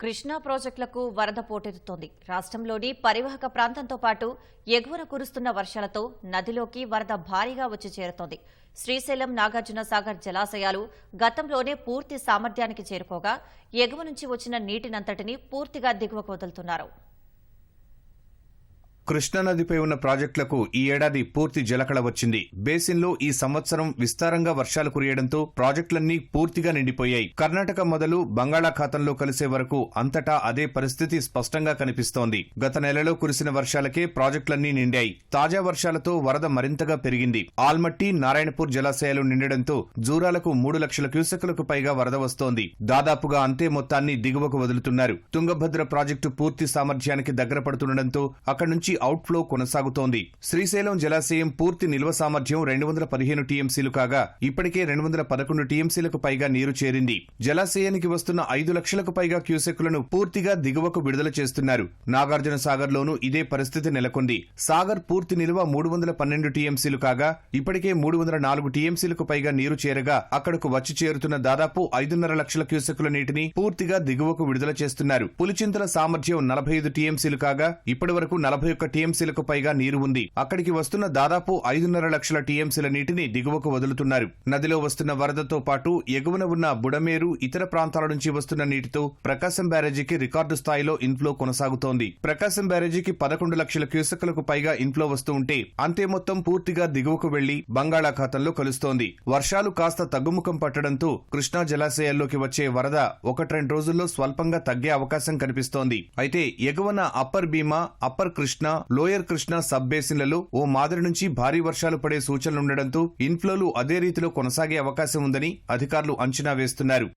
కృష్ణా ప్రాజెక్టులకు వరద పోటెత్తుతోంది. రాష్ట్రంలోని పరివాహక ప్రాంతంతో పాటు ఎగువన కురుస్తున్న వర్షాలతో నదిలోకి వరద భారీగా వచ్చి చేరుతోంది. శ్రీశైలం నాగార్జున సాగర్ జలాశయాలు గతంలోనే పూర్తి సామర్థ్యానికి చేరుకోగా ఎగువ నుంచి వచ్చిన నీటినంతటిని పూర్తిగా దిగువకు వదులుతున్నారు. కృష్ణానదిపై ఉన్న ప్రాజెక్టులకు ఈ ఏడాది పూర్తి జలకళ వచ్చింది. బేసిన్లో ఈ సంవత్సరం విస్తారంగా వర్షాలు కురియడంతో ప్రాజెక్టులన్నీ పూర్తిగా నిండిపోయాయి. కర్ణాటక మొదలు బంగాళాఖాతంలో కలిసే వరకు అంతటా అదే పరిస్థితి స్పష్టంగా కనిపిస్తోంది. గత నెలలో కురిసిన వర్షాలకే ప్రాజెక్టులన్నీ నిండాయి. తాజా వర్షాలతో వరద మరింతగా పెరిగింది. ఆల్మట్టి నారాయణపూర్ జలాశయాలు నిండడంతో జూరాలకు మూడు లక్షల క్యూసెక్లకు పైగా వరద వస్తోంది. దాదాపుగా అంతే మొత్తాన్ని దిగువకు వదులుతున్నారు. తుంగభద్ర ప్రాజెక్టు పూర్తి సామర్థ్యానికి దగ్గర పడుతుండటంతో అక్కడి నుంచి అవుట్ఫ్లో కొనసాగుతోంది. శ్రీశైలం జలాశయం పూర్తి నిల్వ సామర్థ్యం రెండు వందల పదిహేను టీఎంసీలు కాగా ఇప్పటికే రెండు వందల పదకొండు టీఎంసీలకు పైగా నీరు చేరింది. జలాశయానికి వస్తున్న ఐదు లక్షలకు పైగా క్యూసెక్కులను పూర్తిగా దిగువకు విడుదల చేస్తున్నారు. నాగార్జున సాగర్లోనూ ఇదే పరిస్థితి నెలకొంది. సాగర్ పూర్తి నిల్వ మూడు వందల పన్నెండు టీఎంసీలు కాగా ఇప్పటికే మూడు వందల నాలుగు టీఎంసీలకు పైగా నీరు చేరగా అక్కడకు వచ్చి చేరుతున్న దాదాపు ఐదున్నర లక్షల క్యూసెక్కుల నీటిని పూర్తిగా దిగువకు విడుదల చేస్తున్నారు. పులిచింతల సామర్థ్యం నలభై ఐదు టీఎంసీలు కాగా ఇప్పటి వరకు నలభై ఒక్క టీఎంసీలకు పైగా నీరు ఉంది. అక్కడికి వస్తున్న దాదాపు ఐదున్నర లక్షల టీఎంసీల నీటిని దిగువకు వదులుతున్నారు. నదిలో వస్తున్న వరదతో పాటు ఎగువన ఉన్న బుడమేరు ఇతర ప్రాంతాల నుంచి వస్తున్న నీటితో ప్రకాశం బ్యారేజీకి రికార్డు స్థాయిలో ఇన్ఫ్లో కొనసాగుతోంది. ప్రకాశం బ్యారేజీకి పదకొండు లక్షల క్యూసెక్లకు పైగా ఇన్ఫ్లో వస్తూ ఉంటే అంతే మొత్తం పూర్తిగా దిగువకు వెళ్ళి బంగాళాఖాతంలో కలుస్తోంది. వర్షాలు కాస్త తగ్గుముఖం పట్టడంతో కృష్ణా జలాశయాల్లోకి వచ్చే వరద ఒకటి రెండు రోజుల్లో స్వల్పంగా తగ్గే అవకాశం కనిపిస్తోంది. అయితే ఎగువన upper Bhima upper Krishna lower Krishna sub బేసిన్లలో ఓ మాదిరి నుంచి భారీ వర్షాలు పడే సూచనలుండడంతో ఇన్ఫ్లోలు అదే రీతిలో కొనసాగే అవకాశం ఉందని అధికారులు అంచనా వేస్తున్నారు.